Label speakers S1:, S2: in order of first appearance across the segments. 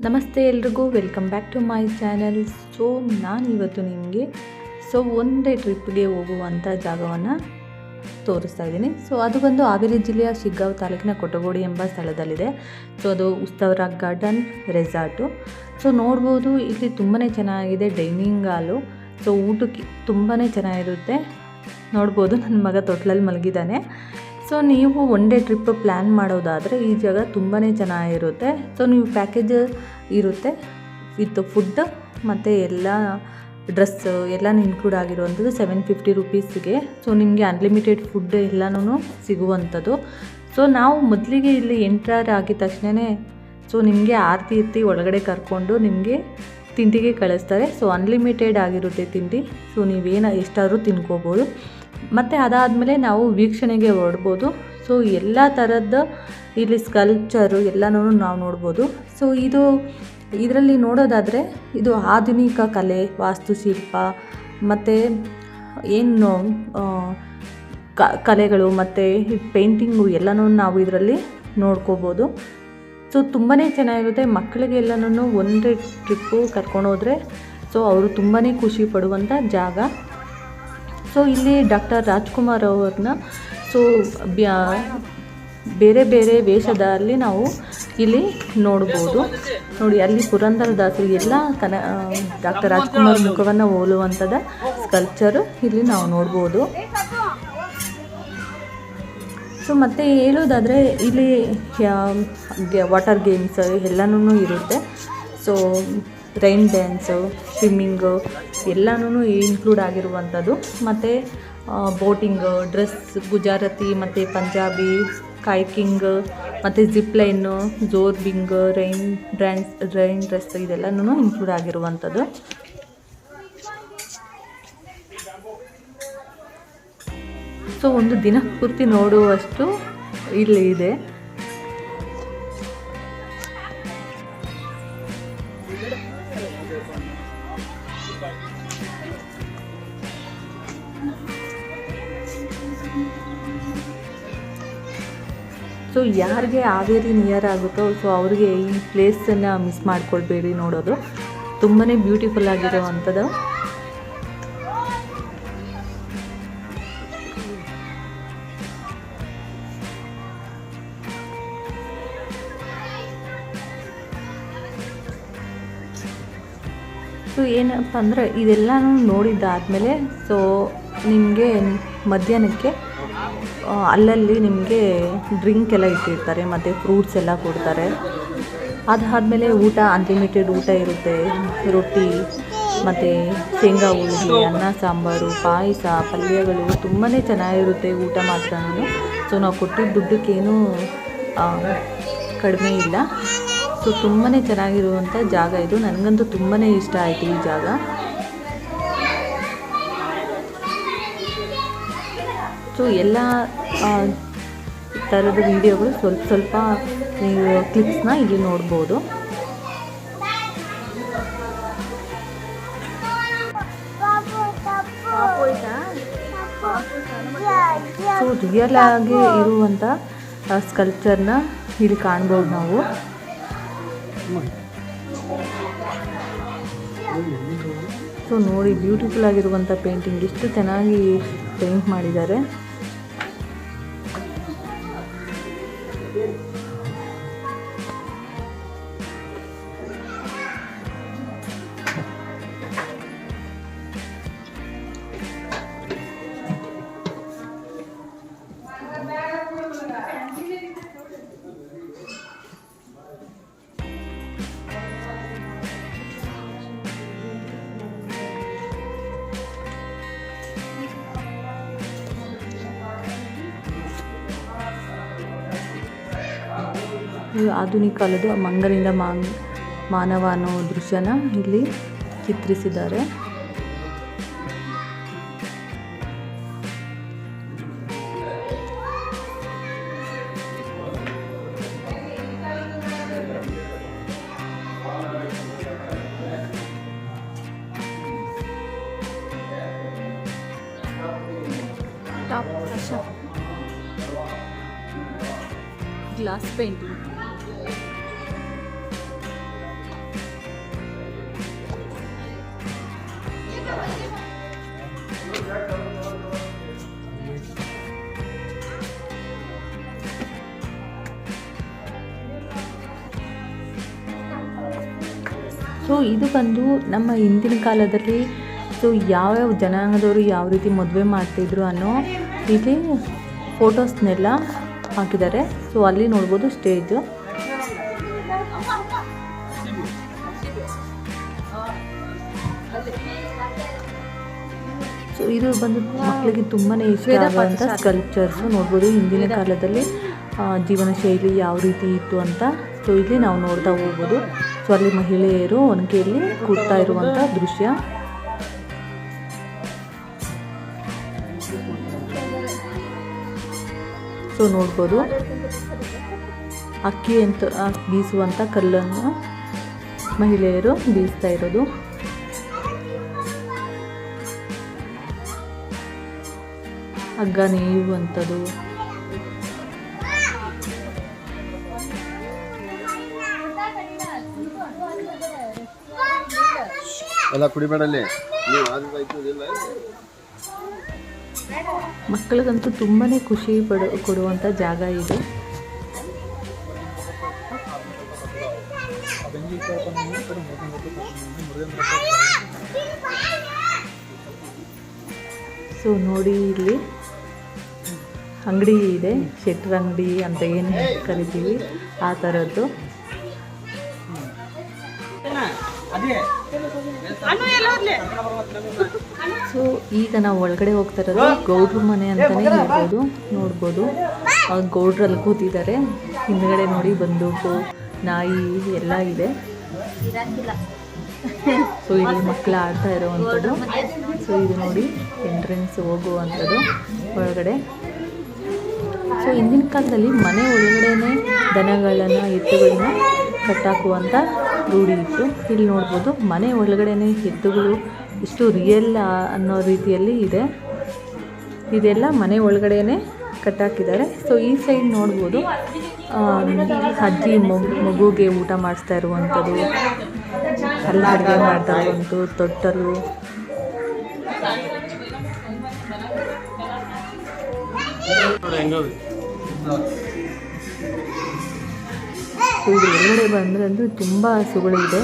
S1: ನಮಸ್ತೆ ಎಲ್ರಿಗೂ, welcome back to my channel. So ನಾನು ಇವತ್ತು ನಿಮಗೆ ಸೊ, ಒಂದೇ ಟ್ರಿಪ್ಗೆ ಹೋಗುವಂಥ ಜಾಗವನ್ನು ತೋರಿಸ್ತಾ ಇದ್ದೀನಿ. ಸೊ, ಅದು ಬಂದು ಹಾವೇರಿ ಜಿಲ್ಲೆಯ ಶಿಗ್ಗಾಂವ್ ತಾಲೂಕಿನ ಕೊಟಗೋಡಿ ಎಂಬ ಸ್ಥಳದಲ್ಲಿದೆ. ಸೊ, ಅದು ಉಸ್ತವರ ಗಾರ್ಡನ್ ರೆಸಾರ್ಟು. ಸೊ, ನೋಡ್ಬೋದು, ಇಲ್ಲಿ ತುಂಬಾ ಚೆನ್ನಾಗಿದೆ ಡೈನಿಂಗ್ ಹಾಲು. ಸೊ, ಊಟಕ್ಕೆ ತುಂಬಾ ಚೆನ್ನಾಗಿರುತ್ತೆ. ನೋಡ್ಬೋದು ನನ್ನ ಮಗ ತೊಟ್ಲಲ್ಲಿ ಮಲಗಿದ್ದಾನೆ. ಸೊ ನೀವು ಒನ್ ಡೇ ಟ್ರಿಪ್ ಪ್ಲ್ಯಾನ್ ಮಾಡೋದಾದರೆ ಈ ಜಾಗ ತುಂಬಾ ಚೆನ್ನಾಗಿರುತ್ತೆ. ಸೊ ನೀವು ಪ್ಯಾಕೇಜ್ ಇರುತ್ತೆ. ವಿತ್ ಫುಡ್ ಮತ್ತು ಎಲ್ಲ ಡ್ರೆಸ್ ಎಲ್ಲ ಇನ್ಕ್ಲೂಡ್ ಆಗಿರುವಂಥದ್ದು ಸೆವೆನ್ ಫಿಫ್ಟಿ ರುಪೀಸ್ಗೆ ಸೊ ನಿಮಗೆ ಅನ್ಲಿಮಿಟೆಡ್ ಫುಡ್ ಎಲ್ಲನೂ ಸಿಗುವಂಥದ್ದು. ಸೊ ನಾವು ಮೊದಲಿಗೆ ಇಲ್ಲಿ ಎಂಟ್ರಾರ್ ಆಗಿದ ತಕ್ಷಣವೇ ಸೊ ನಿಮಗೆ ಆರತಿ ಎತ್ತಿ ಒಳಗಡೆ ಕರ್ಕೊಂಡು ನಿಮಗೆ ತಿಂಡಿಗೆ ಕಳಿಸ್ತಾರೆ. ಸೊ ಅನ್ಲಿಮಿಟೆಡ್ ಆಗಿರುತ್ತೆ ತಿಂಡಿ. ಸೊ ನೀವೇನು ಎಷ್ಟಾದರೂ ತಿನ್ಕೋಬೋದು. ಮತ್ತು ಅದಾದಮೇಲೆ ನಾವು ವೀಕ್ಷಣೆಗೆ ಹೊರಡ್ಬೋದು. ಸೊ ಎಲ್ಲ ಥರದ ಇಲ್ಲಿ ಸ್ಕಲ್ಪ್ಚರು ಎಲ್ಲನೂ ನಾವು ನೋಡ್ಬೋದು. ಸೊ ಇದು ಇದರಲ್ಲಿ ನೋಡೋದಾದರೆ ಇದು ಆಧುನಿಕ ಕಲೆ, ವಾಸ್ತುಶಿಲ್ಪ, ಮತ್ತು ಏನು ಕಲೆಗಳು ಮತ್ತು ಪೇಂಟಿಂಗು ಎಲ್ಲನೂ ನಾವು ಇದರಲ್ಲಿ ನೋಡ್ಕೋಬೋದು. ಸೊ ತುಂಬಾ ಚೆನ್ನಾಗಿರುತ್ತೆ. ಮಕ್ಕಳಿಗೆಲ್ಲನೂ ಒಂದೇ ಟ್ರಿಪ್ಪು ಕರ್ಕೊಂಡು ಹೋದರೆ ಸೊ ಅವರು ತುಂಬಾ ಖುಷಿ ಪಡುವಂಥ ಜಾಗ. ಸೊ ಇಲ್ಲಿ ಡಾಕ್ಟರ್ ರಾಜ್ಕುಮಾರ್ ಅವ್ರನ್ನ ಸೊ ಬೇರೆ ಬೇರೆ ವೇಷದಲ್ಲಿ ನಾವು ಇಲ್ಲಿ ನೋಡ್ಬೋದು. ನೋಡಿ, ಅಲ್ಲಿ ಪುರಂದರದಾಸರು ಎಲ್ಲ ಕನ ಡಾಕ್ಟರ್ ರಾಜ್ಕುಮಾರ್ ಮುಖವನ್ನು ಹೋಲುವಂಥದ್ದು ಸ್ಕಲ್ಪ್ಚರು ಇಲ್ಲಿ ನಾವು ನೋಡ್ಬೋದು. ಸೊ ಮತ್ತು ಹೇಳೋದಾದರೆ ಇಲ್ಲಿ ವಾಟರ್ ಗೇಮ್ಸ್ ಎಲ್ಲನೂ ಇರುತ್ತೆ. ಸೊ ರೈನ್ ಡ್ಯಾನ್ಸು ಸ್ವಿಮ್ಮಿಂಗು ಎಲ್ಲನೂ ಇನ್ಕ್ಲೂಡ್ ಆಗಿರುವಂಥದ್ದು. ಮತ್ತು ಬೋಟಿಂಗು ಡ್ರೆಸ್ ಗುಜರಾತಿ, ಮತ್ತು ಪಂಜಾಬಿ ಕೈಕಿಂಗ್ ಮತ್ತು zip line zorbing rain dance rain dress ಇದೆಲ್ಲನೂ ಇನ್ಕ್ಲೂಡ್ ಆಗಿರುವಂಥದ್ದು. ಸೊ, ಒಂದು ದಿನ ಪೂರ್ತಿ ನೋಡುವಷ್ಟು ಇಲ್ಲಿ ಇದೆ. ಸೊ, ಯಾರಿಗೆ ಹಾವೇರಿ ನಿಯರ್ ಆಗುತ್ತೋ, ಸೊ, ಅವ್ರಿಗೆ ಈ ಪ್ಲೇಸನ್ನು ಮಿಸ್ ಮಾಡ್ಕೊಳ್ಬೇಡಿ ನೋಡೋದು. ತುಂಬಾ ಬ್ಯೂಟಿಫುಲ್ ಆಗಿರುವಂಥದ್ದು. ಸೊ ಏನಪ್ಪ ಅಂದರೆ ಇದೆಲ್ಲನೂ ನೋಡಿದ್ದಾದಮೇಲೆ ಸೊ ನಿಮಗೆ ಮಧ್ಯಾಹ್ನಕ್ಕೆ ಅಲ್ಲಲ್ಲಿ ನಿಮಗೆ ಡ್ರಿಂಕ್ ಎಲ್ಲ ಇಟ್ಟಿರ್ತಾರೆ, ಮತ್ತು ಫ್ರೂಟ್ಸ್ ಎಲ್ಲ ಕೊಡ್ತಾರೆ. ಅದಾದಮೇಲೆ ಊಟ ಅನ್ಲಿಮಿಟೆಡ್ ಊಟ ಇರುತ್ತೆ. ರೊಟ್ಟಿ, ಮತ್ತು ಶೇಂಗಾ ಹೋಳಿಗೆ ಅನ್ನ ಸಾಂಬಾರು, ಪಾಯಸ, ಪಲ್ಯಗಳು ತುಂಬಾ ಚೆನ್ನಾಗಿರುತ್ತೆ ಊಟ ಮಾತ್ರ ಸೊ ನಾವು ಕೊಟ್ಟಿದ್ದ ದುಡ್ಡಕ್ಕೇನೂ ಕಡಿಮೆ ಇಲ್ಲ. ಸೊ ತುಂಬಾ ಚೆನ್ನಾಗಿರುವಂಥ ಜಾಗ ಇದು. ನನಗಂತೂ ತುಂಬಾ ಇಷ್ಟ ಆಯಿತು ಈ ಜಾಗ. ಸೊ ಎಲ್ಲ ಥರದ ವಿಡಿಯೋಗಳು ಸ್ವಲ್ಪ ಸ್ವಲ್ಪ ನೀವು ಕ್ಲಿಪ್ಸ್ನ ಇಲ್ಲಿ ನೋಡ್ಬೋದು. ಸೊ ರಿಯಲ್ ಆಗಿ ಇರುವಂಥ ಸ್ಕಲ್ಪ್ಚರ್ನ ಇಲ್ಲಿ ಕಾಣ್ಬೋದು ನಾವು. ಸೊ ನೋಡಿ ಬ್ಯೂಟಿಫುಲ್ ಆಗಿರುವಂಥ ಪೇಂಟಿಂಗ್ ಎಷ್ಟು ಚೆನ್ನಾಗಿ ಪೇಂಟ್ ಮಾಡಿದ್ದಾರೆ. ಇದು ಆಧುನಿಕ ಕಾಲದ ಮಂಗನಿಂದ ಮಾನ್ ಮಾನವ ಅನ್ನೋ ದೃಶ್ಯನ ಇಲ್ಲಿ ಚಿತ್ರಿಸಿದ್ದಾರೆ. ಗ್ಲಾಸ್ ಪೇಂಟಿಂಗ್ ಸೊ ಇದು ಬಂದು ನಮ್ಮ ಹಿಂದಿನ ಕಾಲದಲ್ಲಿ ಸೊ ಯಾವ್ಯಾವ ಜನಾಂಗದವರು ಯಾವ ರೀತಿ ಮದುವೆ ಮಾಡ್ತಿದ್ರು ಅನ್ನೋ ಇಲ್ಲಿ ಫೋಟೋಸ್ನೆಲ್ಲ ಹಾಕಿದ್ದಾರೆ. ಸೊ ಅಲ್ಲಿ ನೋಡ್ಬೋದು ಸ್ಟೇಜು. ಸೊ ಇದು ಬಂದು ಮಕ್ಕಳಿಗೆ ತುಂಬಾ ಇಷ್ಟ ಆಗುವಂಥ ಸ್ಕಲ್ಚರ್ಸ್ ನೋಡ್ಬೋದು. ಹಿಂದಿನ ಕಾಲದಲ್ಲಿ ಜೀವನ ಶೈಲಿ ಯಾವ ರೀತಿ ಇತ್ತು ಅಂತ ಸೊ ಇಲ್ಲಿ ನಾವು ನೋಡ್ತಾ ಹೋಗ್ಬೋದು. ಸೊ ಅಲ್ಲಿ ಮಹಿಳೆಯರು ಒನಕೆಯಲ್ಲಿ ಕೂಡ್ತಾ ಇರುವಂಥ ದೃಶ್ಯ. ಸೊ ನೋಡ್ಬೋದು. ಅಕ್ಕಿ ಅಂತ ಬೀಸುವಂತ ಕಲ್ಲನ್ನು ಮಹಿಳೆಯರು ಬೀಸ್ತಾ ಇರೋದು. ಹಗ್ಗ ನೇಯುವಂಥದ್ದು.
S2: ಎಲ್ಲ ಕುಡಿಬೇಡಲ್ಲಿ
S1: ಮಕ್ಕಳಿಗಂತೂ ತುಂಬಾ ಖುಷಿ ಪಡ ಕೊಡುವಂಥ ಜಾಗ ಇದು. ಸೊ ನೋಡಿ ಇಲ್ಲಿ ಅಂಗಡಿ ಇದೆ ಶೆಟ್ರ್ ಅಂಗಡಿ ಅಂತ ಏನು ಕರಿತೀವಿ, ಆ ಥರದ್ದು ಸೊ ಈಗ ನಾವು ಒಳಗಡೆ ಹೋಗ್ತಾ ಇರೋದು ಗೌಡ್ರ ಮನೆ ಅಂತಾನೆ ಹೇಳ್ಬೋದು, ನೋಡ್ಬೋದು. ಗೌಡ್ರಲ್ಲಿ ಕೂತಿದ್ದಾರೆ. ಹಿಂದ್ಗಡೆ ನೋಡಿ ಬಂದೂಕು ನಾಯಿ ಎಲ್ಲ ಇದೆ. ಸೊ ಇಲ್ಲಿ ಮಕ್ಕಳು ಆಡ್ತಾ ಇರೋವಂಥದ್ದು. ಸೊ ಇದು ನೋಡಿ ಎಂಟ್ರೆನ್ಸ್ ಹೋಗುವಂಥದ್ದು ಒಳಗಡೆ. ಸೊ ಹಿಂದಿನ ಕಾಲದಲ್ಲಿ ಮನೆ ಒಳಗಡೆನೆ ದನಗಳನ್ನು ಎತ್ತುಗಳನ್ನ ಕಟ್ಟಾಕುವಂಥ ರೂಢಿ ಇತ್ತು. ಇಲ್ಲಿ ನೋಡ್ಬೋದು ಮನೆ ಒಳಗಡೆನೆ ಎತ್ತುಗಳು ಇಷ್ಟು ರಿಯಲ್ ಅನ್ನೋ ರೀತಿಯಲ್ಲಿ ಇದೆ. ಇದೆಲ್ಲ ಮನೆ ಒಳಗಡೆನೆ ಕಟ್ಟಾಕಿದ್ದಾರೆ. ಸೊ ಈ ಸೈಡ್ ನೋಡ್ಬೋದು ಅಜ್ಜಿ ಮಗು, ಮಗುಗೆ ಊಟ ಮಾಡಿಸ್ತಾ ಇರುವಂಥದ್ದು ಎಲ್ಲ ಅಡುಗೆ ಮಾಡ್ತಾ ಇರುವಂಥದ್ದು, ತೊಟ್ಟಲು. ಇದು ಹೊರಗಡೆ ಬಂದರೆ ಅಂದರೆ ತುಂಬ ಹಸುಗಳಿದೆ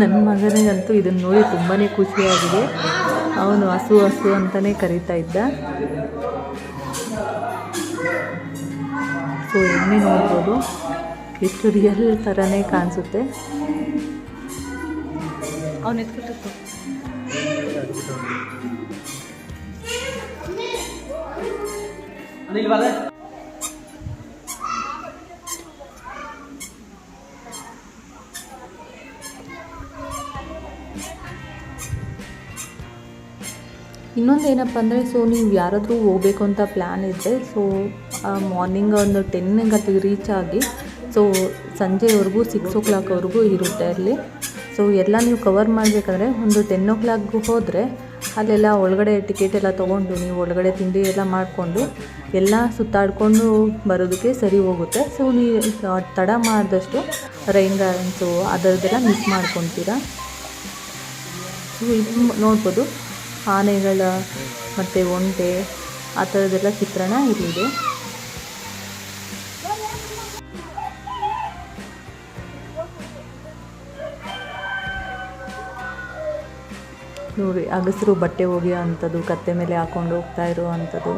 S1: ನನ್ನ ಮಗನಿಗಂತೂ ಇದನ್ನು ನೋಡಿ ತುಂಬಾ ಖುಷಿಯಾಗಿದೆ. ಅವನು ಹಸು ಹಸು ಅಂತಲೇ ಕರೀತಾ ಇದ್ದ. ಸೊ ಎಮ್ಮೆ ನೋಡ್ಬೋದು. ಎಷ್ಟು ರಿಯಲ್ ಥರನೇ ಕಾಣಿಸುತ್ತೆ. ಅವನು ಎತ್ಕೊಟ್ಟು ಇನ್ನೊಂದು ಏನಪ್ಪ ಅಂದರೆ ಸೊ ನೀವು ಯಾರಾದರೂ ಹೋಗ್ಬೇಕು ಅಂತ ಪ್ಲ್ಯಾನ್ ಇದ್ದರೆ ಸೊ ಮಾರ್ನಿಂಗ್ ಒಂದು ಟೆನ್ ಗಂಟೆಗೆ ರೀಚ್ ಆಗಿ ಸೊ ಸಂಜೆವರೆಗೂ ಸಿಕ್ಸ್ ಓ ಕ್ಲಾಕ್ವರೆಗೂ ಇರುತ್ತೆ ಅಲ್ಲಿ. ಸೊ ಎಲ್ಲ ನೀವು ಕವರ್ ಮಾಡಬೇಕಂದ್ರೆ ಒಂದು ಟೆನ್ ಓ ಕ್ಲಾಕ್ಗೂ ಹೋದರೆ ಅಲ್ಲೆಲ್ಲ ಒಳಗಡೆ ಟಿಕೆಟ್ ಎಲ್ಲ ತೊಗೊಂಡು ನೀವು ಒಳಗಡೆ ತಿಂಡಿ ಎಲ್ಲ ಮಾಡಿಕೊಂಡು ಎಲ್ಲ ಸುತ್ತಾಡಿಕೊಂಡು ಬರೋದಕ್ಕೆ ಸರಿ ಹೋಗುತ್ತೆ. ಸೊ ನೀವು ತಡ ಮಾಡಿದಷ್ಟು ರೈನ್ ಗಾರ್ಡನ್ಸು ಅದರದ್ದೆಲ್ಲ ಮಿಸ್ ಮಾಡ್ಕೊತೀರಾ? ಸೊ ಇದು ನೋಡ್ಬೋದು. ಆನೆಗಳ ಮತ್ತು ಒಂಟೆ ಆ ಥರದ್ದೆಲ್ಲ ಚಿತ್ರಣ ಇಲ್ಲಿದೆ ನೋಡಿ ಅಗಸರು ಬಟ್ಟೆ ಒಗೆಯೋ ಅಂಥದ್ದು ಕತ್ತೆ ಮೇಲೆ ಹಾಕೊಂಡು ಹೋಗ್ತಾ ಇರೋ ಅಂಥದ್ದು.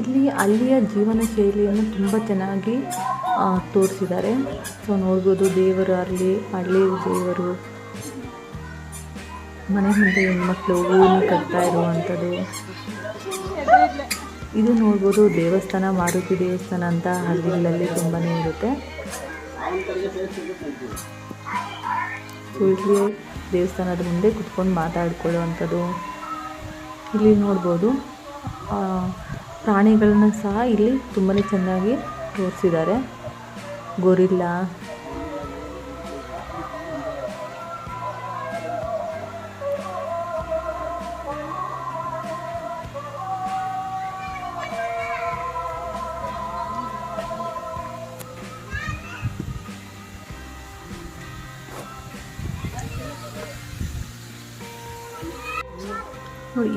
S1: ಇಲ್ಲಿ ಅಲ್ಲಿಯ ಜೀವನ ಶೈಲಿಯನ್ನು ತುಂಬ ಚೆನ್ನಾಗಿ ತೋರಿಸಿದ್ದಾರೆ. ಸೊ ನೋಡ್ಬೋದು ದೇವರು ಅಲ್ಲಿ ಹಳ್ಳಿ ದೇವರು ಮನೆ ಮುಂದೆ ಹೆಣ್ಮಕ್ಳು ಹೂವನ್ನು ಕಟ್ತಾ ಇರುವಂಥದ್ದು. ಇದು ನೋಡ್ಬೋದು ದೇವಸ್ಥಾನ, ಮಾರುತಿ ದೇವಸ್ಥಾನ ಅಂತ ಹಳ್ಳಿಗಳಲ್ಲಿ ತುಂಬಾ ಇರುತ್ತೆ. ಇಲ್ಲಿ ದೇವಸ್ಥಾನದ ಮುಂದೆ ಕುತ್ಕೊಂಡು ಮಾತಾಡ್ಕೊಳ್ಳುವಂಥದ್ದು. ಇಲ್ಲಿ ನೋಡ್ಬೋದು ಪ್ರಾಣಿಗಳನ್ನ ಸಹ ಇಲ್ಲಿ ತುಂಬಾ ಚೆನ್ನಾಗಿ ತೋರಿಸಿದ್ದಾರೆ. ಗೊರಿಲ್ಲಾ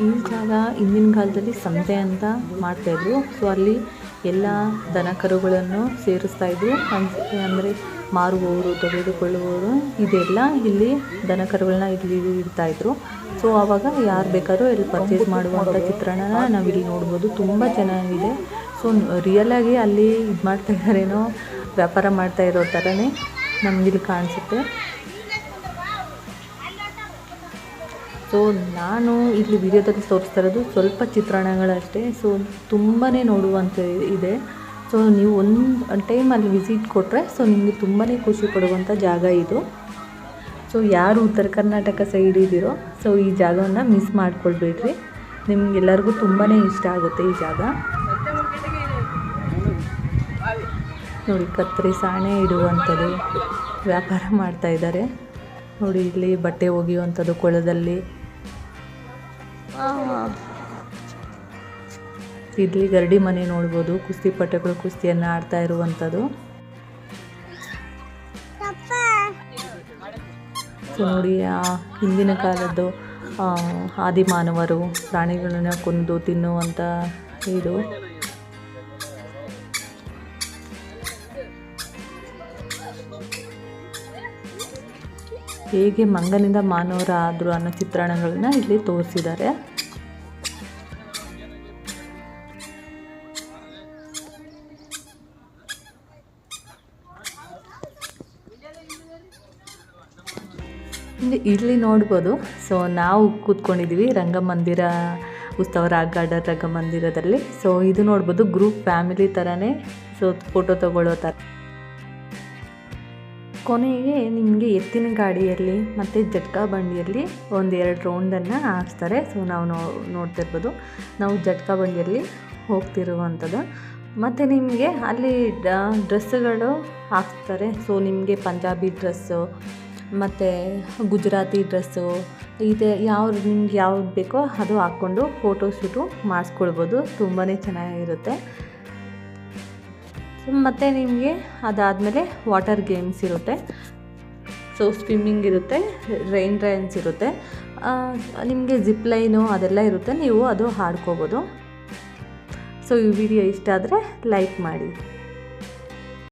S1: ಈ ಜಾಗ ಹಿಂದಿನ ಕಾಲದಲ್ಲಿ ಸಂತೆ ಅಂತ ಮಾಡ್ತಾಯಿದ್ರು ಸೊ ಅಲ್ಲಿ ಎಲ್ಲ ದನ ಕರುಗಳನ್ನು ಸೇರಿಸ್ತಾ ಇದ್ರು ಅಂದರೆ ಮಾರುವವರು, ತೆಗೆದುಕೊಳ್ಳುವವರು ಇದೆಲ್ಲ ಇಲ್ಲಿ ದನ ಕರುಗಳನ್ನ ಇಲ್ಲಿ ಇಡ್ತಾ ಇದ್ರು. ಸೊ ಆವಾಗ ಯಾರು ಬೇಕಾದ್ರೂ ಇಲ್ಲಿ ಪರ್ಚೇಸ್ ಮಾಡುವಂಥ ಚಿತ್ರಣನ ನಾವಿಲ್ಲಿ ನೋಡ್ಬೋದು. ತುಂಬ ಚೆನ್ನಾಗಿದೆ. ಸೊ ರಿಯಲಾಗಿ ಅಲ್ಲಿ ಇದು ಮಾಡ್ತಾ ಇದ್ದಾರೇನೋ, ವ್ಯಾಪಾರ ಮಾಡ್ತಾ ಇರೋ ಥರನೇ ನಮಗಿಲ್ಲಿ ಕಾಣಿಸುತ್ತೆ. ಸೊ ನಾನು ಇಲ್ಲಿ ವಿಡಿಯೋದಲ್ಲಿ ತೋರಿಸ್ತಾ ಇರೋದು ಸ್ವಲ್ಪ ಚಿತ್ರಣಗಳಷ್ಟೇ ಸೊ ತುಂಬಾ ನೋಡುವಂಥ ಇದೆ. ಸೊ ನೀವು ಒಂದು ಟೈಮ್ ಅಲ್ಲಿ ವಿಸಿಟ್ ಕೊಟ್ಟರೆ ಸೊ ನಿಮಗೆ ತುಂಬಾ ಖುಷಿ ಕೊಡುವಂಥ ಜಾಗ ಇದು. ಸೊ ಯಾರು ಉತ್ತರ ಕರ್ನಾಟಕ ಸೈಡ್ ಇದ್ದೀರೋ ಸೊ ಈ ಜಾಗವನ್ನು ಮಿಸ್ ಮಾಡ್ಕೊಳ್ಬೇಡ್ರಿ. ನಿಮಗೆಲ್ಲರಿಗೂ ತುಂಬಾ ಇಷ್ಟ ಆಗುತ್ತೆ ಈ ಜಾಗ. ನೋಡಿ ಕತ್ತರಿ ಸಾಣೆ ಇಡುವಂಥದ್ದು ವ್ಯಾಪಾರ ಮಾಡ್ತಾ ಇದ್ದಾರೆ. ನೋಡಿ ಇಲ್ಲಿ ಬಟ್ಟೆ ಒಗೆಯುವಂಥದ್ದು ಕೊಳದಲ್ಲಿ ಇಲ್ಲಿ ಗರಡಿ ಮನೆ ನೋಡ್ಬೋದು. ಕುಸ್ತಿ ಪಟಗಳು ಕುಸ್ತಿಯನ್ನು ಆಡ್ತಾ ಇರುವಂಥದ್ದು. ನೋಡಿ ಆ ಹಿಂದಿನ ಕಾಲದ್ದು ಆದಿ ಆದಿಮಾನವರು ಪ್ರಾಣಿಗಳನ್ನ ಕೊಂದು ತಿನ್ನುವಂಥ ಇದು. ಹೇಗೆ ಮಂಗನಿಂದ ಮಾನವರ ಆದರು ಅನ್ನೋ ಚಿತ್ರಣಗಳನ್ನ ಇಲ್ಲಿ ತೋರಿಸಿದ್ದಾರೆ. ಇಲ್ಲಿ ನೋಡ್ಬೋದು. ಸೊ ನಾವು ಕೂತ್ಕೊಂಡಿದ್ದೀವಿ ರಂಗಮಂದಿರ, ಉತ್ಸವ ರಾಕ್ ಗಾರ್ಡನ್ ರಂಗಮಂದಿರದಲ್ಲಿ. ಸೊ ಇದು ನೋಡ್ಬೋದು ಗ್ರೂಪ್ ಫ್ಯಾಮಿಲಿ ಥರನೇ ಸೊ ಫೋಟೋ ತಗೊಳ್ಳೋ ಥರ ಕೊನೆಗೆ ನಿಮಗೆ ಎತ್ತಿನ ಗಾಡಿಯಲ್ಲಿ ಮತ್ತು ಜಟ್ಕಾ ಬಂಡಿಯಲ್ಲಿ ಒಂದೆರಡು ರೌಂಡನ್ನು ಹಾಕ್ಸ್ತಾರೆ. ಸೊ ನಾವು ನೋ, ನೋಡ್ತಿರ್ಬೋದು. ನಾವು ಜಟ್ಕ ಬಂಡಿಯಲ್ಲಿ ಹೋಗ್ತಿರುವಂಥದ್ದು. ಮತ್ತು ನಿಮಗೆ ಅಲ್ಲಿ ಡ್ರೆಸ್ಸುಗಳು ಹಾಕ್ತಾರೆ ಸೊ ನಿಮಗೆ ಪಂಜಾಬಿ ಡ್ರೆಸ್ಸು, ಮತ್ತು ಗುಜರಾತಿ ಡ್ರೆಸ್ಸು, ಇದೆ ಯಾವ ನಿಮ್ಗೆ ಯಾವ್ದು ಬೇಕೋ ಅದು ಹಾಕ್ಕೊಂಡು ಫೋಟೋ ಶೂಟು ಮಾಡಿಸ್ಕೊಳ್ಬೋದು. ತುಂಬಾ ಚೆನ್ನಾಗಿರುತ್ತೆ. ಮತ್ತು ನಿಮಗೆ ಅದಾದಮೇಲೆ ವಾಟರ್ ಗೇಮ್ಸ್ ಇರುತ್ತೆ. ಸೊ ಸ್ವಿಮ್ಮಿಂಗ್ ಇರುತ್ತೆ ರೈನ್ ರೈನ್ಸ್ ಇರುತ್ತೆ. ನಿಮಗೆ ಜಿಪ್ ಲೈನು ಅದೆಲ್ಲ ಇರುತ್ತೆ, ನೀವು ಅದು ಹಾಡ್ಕೋಬೋದು. ಸೊ ಈ ವಿಡಿಯೋ ಇಷ್ಟ ಆದರೆ ಲೈಕ್ ಮಾಡಿ.